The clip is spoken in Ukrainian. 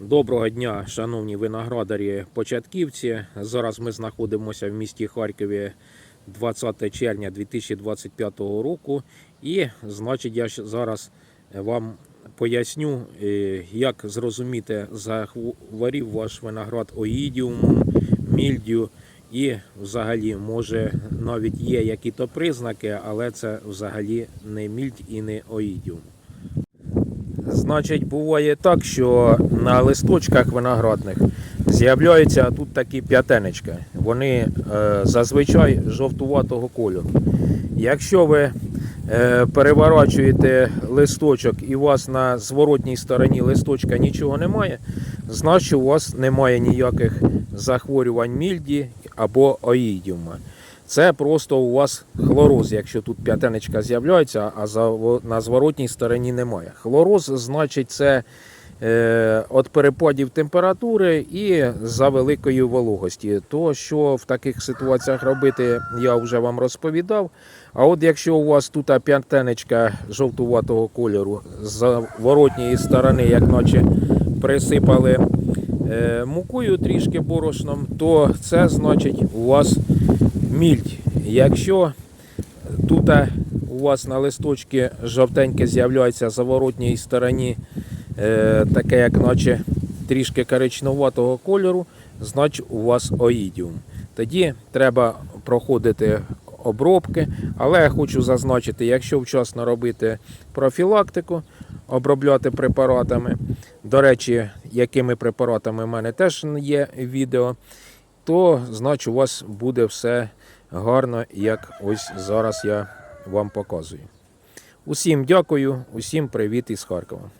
Доброго дня, шановні виноградарі початківці. Зараз ми знаходимося в місті Харкові 20 червня 2025 року. І, значить, я зараз вам поясню, е, як зрозуміти захворів ваш виноград оїдіумом, мільдю. І взагалі, може, навіть є які-то признаки, але це взагалі не мільдь і не оїдіум. Значить, буває так, що на листочках виноградних з'являються тут такі п'ятенечка. Вони е, зазвичай жовтуватого кольору. Якщо ви е, переворачуєте листочок і у вас на зворотній стороні листочка нічого немає, значить у вас немає ніяких захворювань мільді або оїдіума. Це просто у вас хлороз, якщо тут п'ятенечка з'являється, а на зворотній стороні немає. Хлороз, значить, це е, від перепадів температури і за великої вологості. То, що в таких ситуаціях робити, я вже вам розповідав. А от якщо у вас тут п'ятенечка жовтуватого кольору з зворотньої сторони, як наче присипали е, мукою трішки борошном, то це значить у вас мільдь. Якщо тут у вас на листочці жовтеньке з'являється за воротній стороні, е, таке, як наче трішки коричнуватого кольору, значить у вас оїдіум. Тоді треба проходити обробки, але я хочу зазначити, якщо вчасно робити профілактику, обробляти препаратами. До речі, якими препаратами в мене теж є відео, то значить у вас буде все гарно, як ось зараз я вам показую. Усім дякую, усім привіт із Харкова.